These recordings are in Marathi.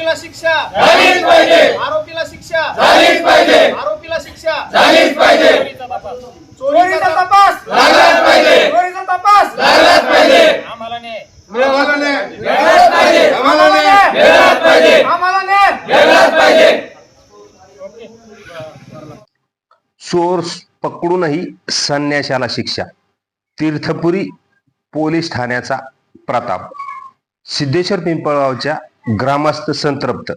आरोपीला शिक्षा. झालीच पाहिजे. आरोपीला शिक्षा. झालीच पाहिजे. आरोपीला शिक्षा. झालीच पाहिजे. चोरीचा तपास. लागलाच पाहिजे. चोरीचा तपास. लागलाच पाहिजे. आम्हाला न्याय. आम्हाला न्याय. मिळालाच पाहिजे. आम्हाला न्याय. मिळालाच पाहिजे. आम्हाला न्याय. मिळालाच पाहिजे. चोर पकडूनही संन्याशाला शिक्षा. तीर्थपुरी पोलीस ठाण्याचा प्रताप. सिद्धेश्वर पिंपळगावच्या ग्रामस्थ संतप्त.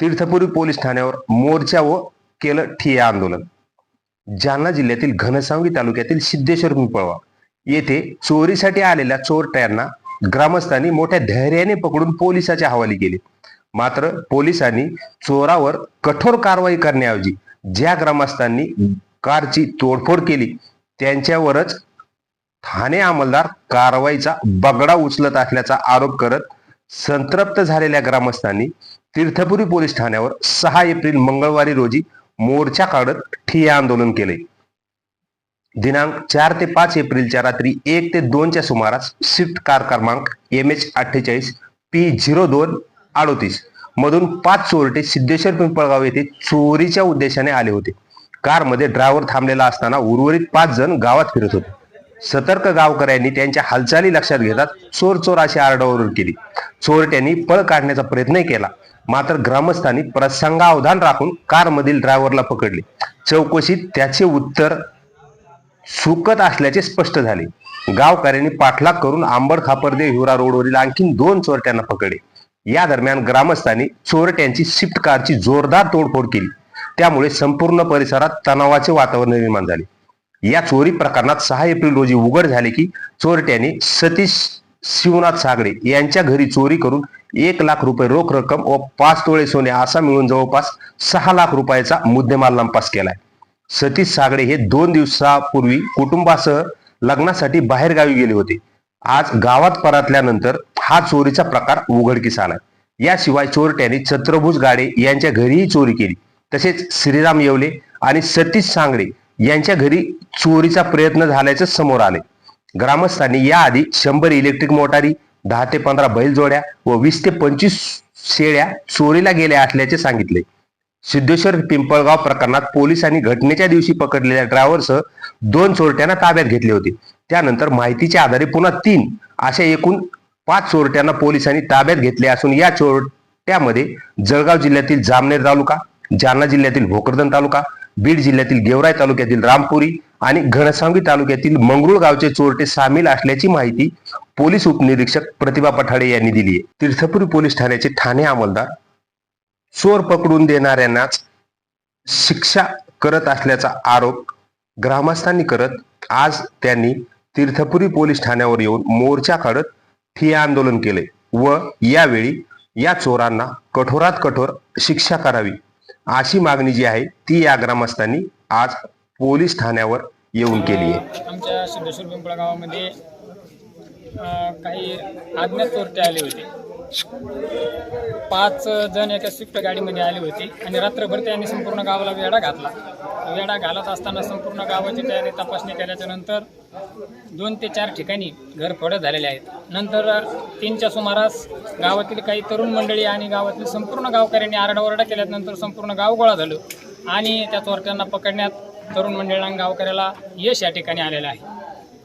तीर्थपुरी पोलीस ठाण्यावर मोर्चा व केलं ठिय्या आंदोलन. जालना जिल्ह्यातील घनसावंगी तालुक्यातील सिद्धेश्वर पिंपळवा येथे चोरीसाठी आलेल्या चोरट्यांना ग्रामस्थांनी मोठ्या धैर्याने पकडून पोलिसाच्या हवाली केले. मात्र पोलिसांनी चोरावर कठोर कारवाई करण्याऐवजी ज्या ग्रामस्थांनी कारची तोडफोड केली त्यांच्यावरच ठाणे अंमलदार कारवाईचा बगडा उचलत असल्याचा आरोप करत संतप्त झालेल्या ग्रामस्थांनी तीर्थपुरी पोलीस ठाण्यावर सहा एप्रिल मंगळवारी रोजी मोर्चा काढत ठिय्या आंदोलन केले. दिनांक चार ते पाच एप्रिलच्या रात्री एक ते दोनच्या सुमारास स्विफ्ट कार क्रमांक एम एच अठ्ठेचाळीस पी झिरो दोन अडोतीस मधून पाच चोरटे सिद्धेश्वर पिंपळगाव येथे चोरीच्या उद्देशाने आले होते. कारमध्ये ड्रायव्हर थांबलेला असताना उर्वरित पाच जण गावात फिरत होते. सतर्क गावकऱ्यांनी त्यांच्या हालचाली लक्षात घेतात चोर चोर अशी आरडाओरड केली. चोरट्यांनी पळ काढण्याचा प्रयत्न केला. मात्र ग्रामस्थांनी प्रसंगावधान राखून कारमधील ड्रायव्हरला पकडले. चौकशीत त्याचे उत्तर सुकत असल्याचे स्पष्ट झाले. गावकऱ्यांनी पाठलाग करून आंबड खापरदे हिवरा रोडवरील आणखी दोन चोरट्यांना पकडले. या दरम्यान ग्रामस्थांनी चोरट्यांची शिफ्ट कारची जोरदार तोडफोड केली. त्यामुळे संपूर्ण परिसरात तणावाचे वातावरण निर्माण झाले. या चोरी प्रकरणात सहा एप्रिल रोजी उघड झाले की चोरट्याने सतीश शिवनाथ सागडे यांच्या घरी चोरी करून एक लाख रुपये रोख रक्कम व पाच तोळे सोने असा मिळून जवळपास सहा लाख रुपयाचा मुद्देमाल लंपास केलाय. सतीश सागडे हे दोन दिवसापूर्वी कुटुंबासह लग्नासाठी बाहेर गावी गेले होते. आज गावात परतल्यानंतर हा चोरीचा प्रकार उघडकीस आलाय. याशिवाय चोरट्यांनी छत्रभुज गाडे यांच्या घरीही चोरी केली. तसेच श्रीराम येवले आणि सतीश सांगडे यांच्या घरी चोरीचा प्रयत्न झाल्याचं समोर आले. ग्रामस्थांनी याआधी शंभर इलेक्ट्रिक मोटारी दहा ते पंधरा बैलजोड्या व वीस ते पंचवीस शेळ्या चोरीला गेल्या असल्याचे सांगितले. सिद्धेश्वर पिंपळगाव प्रकरणात पोलिसांनी घटनेच्या दिवशी पकडलेल्या ड्रायव्हरसह दोन चोरट्यांना ताब्यात घेतले होते. त्यानंतर माहितीच्या आधारे पुन्हा तीन अशा एकूण पाच चोरट्यांना पोलिसांनी ताब्यात घेतले असून या चोरट्यामध्ये जळगाव जिल्ह्यातील जामनेर तालुका जालना जिल्ह्यातील भोकरदन तालुका बीड जिल्ह्यातील गेवराई तालुक्यातील रामपुरी आणि घनसावंगी तालुक्यातील मंगरुळ गावचे चोरटे सामील असल्याची माहिती पोलीस उपनिरीक्षक प्रतिभा पठाडे यांनी दिली आहे. तीर्थपुरी पोलीस ठाण्याचे ठाणे अंमलदार चोर पकडून देणाऱ्यांनाच शिक्षा करत असल्याचा आरोप ग्रामस्थांनी करत आज त्यांनी तीर्थपुरी पोलीस ठाण्यावर येऊन मोर्चा काढत ठिय्या आंदोलन केले व यावेळी या चोरांना कठोरात कठोर शिक्षा करावी. अशी मागणी जी आहे ती या ग्रामस्थांनी आज पोलीस ठाण्यावर येऊन केली आहे. आमच्या सिद्धेश्वर पिंपळा गावामध्ये काही अज्ञात चोरटे आले होते. पाच जण एका स्विफ्ट गाडीमध्ये आले होते आणि रात्रभर त्यांनी संपूर्ण गावाला वेढा घातला. वेढा घालत असताना संपूर्ण गावाची त्याने तपासणी केल्याच्यानंतर दोन ते चार ठिकाणी घरफोडं झालेले आहेत. नंतर तीनच्या सुमारास गावातील काही तरुण मंडळी आणि गावातील संपूर्ण गावकऱ्यांनी आरडाओरडा केल्यानंतर संपूर्ण गाव गोळा झालं आणि त्या चोरट्यांना पकडण्यात तरुण मंडळांना आणि गावकऱ्याला यश या ठिकाणी आलेलं आहे.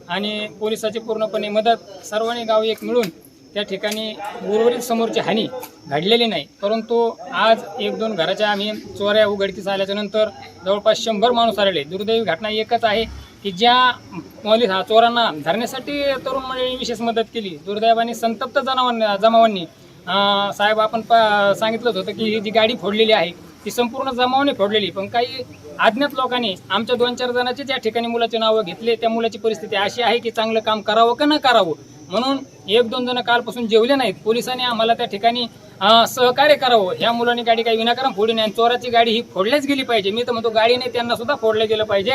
आणि पोलिसाची पूर्णपणे मदत सर्वांनी गाव एक मिळून त्या ठिकाणी उर्वरित समोरची हानी घडलेली नाही. परंतु आज एक दोन घराच्या आम्ही चोऱ्या उघडकीस आल्याच्यानंतर जवळपास शंभर माणूस आलेले दुर्दैवी घटना एकच आहे. की ज्या पोलीस हा चोरांना धरण्यासाठी तरुण मंडळी विशेष मदत केली. दुर्दैवाने संतप्त जनावांनी जमावांनी साहेब आपण प सांगितलंच होतं की ही जी गाडी फोडलेली आहे ती संपूर्ण जमावाने फोडलेली. पण काही अज्ञात लोकांनी आमच्या दोन चार जणांचे ज्या ठिकाणी मुलाचे नावं घेतले. त्या मुलाची परिस्थिती अशी आहे की चांगलं काम करावं का न करावं? म्हणून एक दोन जण कालपासून जेवले नाहीत. पोलिसांनी आम्हाला त्या ठिकाणी सहकार्य करावं. ह्या मुलांनी गाडी काही विनाकारण फोडी नाही आणि चोराची गाडी ही फोडल्याच गेली पाहिजे. मी तर म्हणतो गाडीने त्यांना सुद्धा फोडलं गेलं पाहिजे.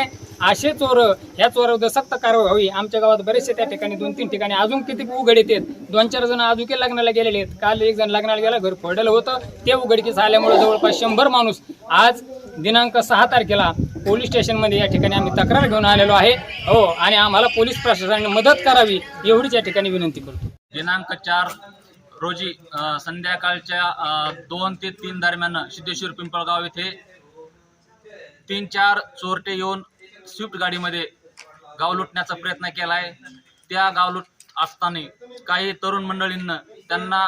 असे चोर ह्या चोरावर सक्त कारवाई व्हावी. आमच्या गावात बरेचसे त्या ठिकाणी दोन तीन ठिकाणी अजून किती उघड येतात दोन चार जण अजून लग्नाला गेलेले आहेत. काल एक जण लग्नाला गेला घर फोडलेलं होतं. ते उघडकीस आल्यामुळे जवळपास शंभर माणूस आज दिनांक सहा तारखेला पोलीस स्टेशनमध्ये या ठिकाणी आम्ही तक्रार घेऊन आलेलो आहे. हो आणि आम्हाला पोलीस प्रशासनाने मदत करावी एवढीच या ठिकाणी विनंती करतो. दिनांक चार रोजी संध्याकाळच्या दोन ते तीन दरम्यान सिद्धेश्वर पिंपळगाव येथे तीन चार चोरटे येऊन स्विफ्ट गाडीमध्ये गाव लुटण्याचा प्रयत्न केला आहे त्या गाव लुट असताना काही तरुण मंडळींना त्यांना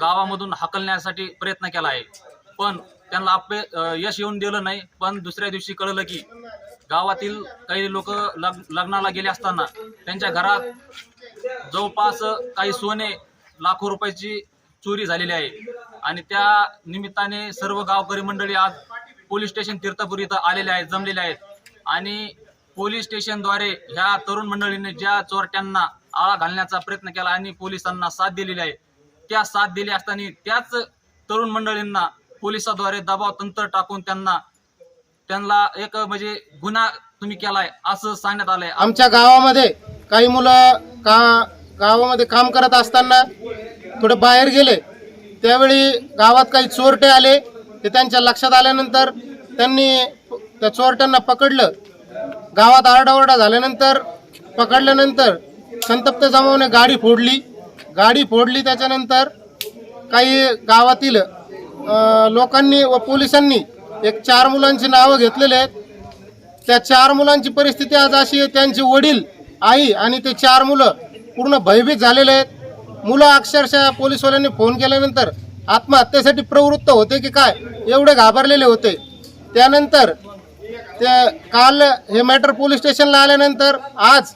गावामधून हाकलण्यासाठी प्रयत्न केला आहे पण त्यांना आपले यश येऊन दिलं नाही. पण दुसऱ्या दिवशी कळलं की गावातील काही लोक लग लग्नाला गेले असताना त्यांच्या घरात जवळपास काही सोने लाखो रुपयाची चोरी झालेली आहे. आणि त्या निमित्ताने सर्व गावकरी मंडळी आज पोलीस स्टेशन तीर्थपूर इथं आलेले आहेत जमलेले आहेत. आणि पोलीस स्टेशनद्वारे ह्या तरुण मंडळीने ज्या चोरट्यांना आळा घालण्याचा प्रयत्न केला आणि पोलिसांना साथ दिलेली आहे त्या साथ दिली असताना त्याच तरुण मंडळींना पोलिसाद्वारे दबाव तंत्र टाकून त्यांना त्यांना एक म्हणजे गुन्हा तुम्ही केलाय असं सांगण्यात आलंय. आमच्या गावामध्ये काही मुलं का गावामध्ये काम करत असताना थोडं बाहेर गेले. त्यावेळी गावात काही चोरटे आले. ते त्यांच्या लक्षात आल्यानंतर त्यांनी त्या चोरट्यांना पकडलं. गावात आरडाओरडा झाल्यानंतर पकडल्यानंतर संतप्त जमावने गाडी फोडली. गाडी फोडली. त्याच्यानंतर काही गावातील लोकांनी व पोलिसांनी एक चार मुलांची नावं घेतलेले आहेत. त्या चार मुलांची परिस्थिती आज अशी आहे. त्यांचे वडील आई आणि ते चार मुलं पूर्ण भयभीत झालेले आहेत. मुलं अक्षरशः पोलीसवाल्यांनी फोन केल्यानंतर आत्महत्येसाठी प्रवृत्त होते की काय एवढे घाबरलेले होते. त्यानंतर ते काल हे मॅटर पोलीस स्टेशनला आल्यानंतर आज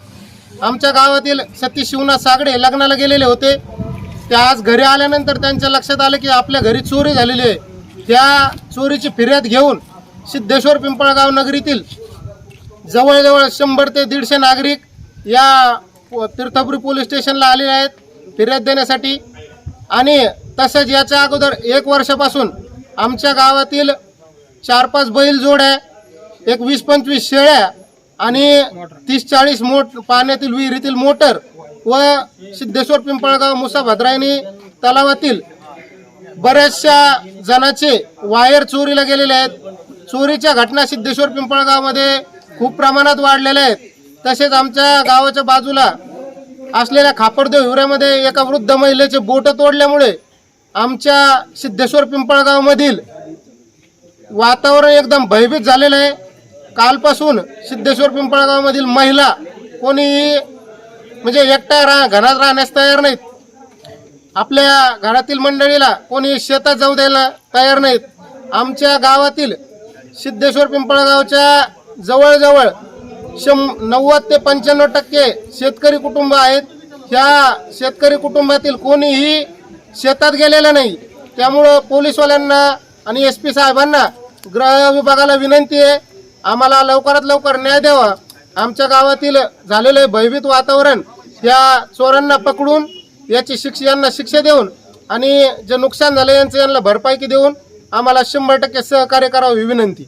आमच्या गावातील सतीश शिवनाथ सागडे लग्नाला गेलेले होते. ते आज घरी आल्यानंतर त्यांच्या लक्षात आलं की आपल्या घरी चोरी झालेली आहे. त्या चोरीची फिर्याद घेऊन सिद्धेश्वर पिंपळगाव नगरीतील जवळजवळ शंभर ते दीडशे नागरिक या तीर्थपुरी पोलीस स्टेशनला आलेले आहेत फिर्याद देण्यासाठी. आणि तसंच याच्या अगोदर एक वर्षापासून आमच्या गावातील चार पाच बैल जोड्या एक वीस पंचवीस शेळ्या आणि तीस चाळीस मोट पाण्यातील विहिरीतील मोटर व सिद्धेश्वर पिंपळगाव मुसा भद्रायणी तलावातील बऱ्याचशा जणांचे वायर चोरीला गेलेले आहेत. चोरीच्या घटना सिद्धेश्वर पिंपळगावमध्ये खूप प्रमाणात वाढलेल्या आहेत. तसेच आमच्या गावाच्या बाजूला असलेल्या खापरदेव हिवऱ्यामध्ये एका वृद्ध महिलेचे बोट तोडल्यामुळे आमच्या सिद्धेश्वर पिंपळगावमधील वातावरण एकदम भयभीत झालेलं आहे. कालपासून सिद्धेश्वर पिंपळगावमधील महिला कोणीही म्हणजे एकट्या राह घरात राहण्यास तयार नाहीत. आपल्या घरातील मंडळीला कोणी शेतात जाऊ द्यायला तयार नाहीत. आमच्या गावातील सिद्धेश्वर पिंपळगावच्या जवळजवळ शं नव्वद ते पंच्याण्णव टक्के शेतकरी कुटुंब आहेत. ह्या शेतकरी कुटुंबातील कोणीही शेतात गेलेलं नाही. त्यामुळं पोलीसवाल्यांना आणि एस पी साहेबांना गृह विभागाला विनंती आहे आम्हाला लवकरात लवकर न्याय द्यावा. आमच्या गावातील झालेले भयभीत वातावरण. या चोरांना पकडून याची शिक्षा यांना शिक्षा देऊन आणि जे नुकसान झालं यांचं यांना भरपाई देऊन आम्हाला शंभर टक्के सहकार्य करावं ही विनंती.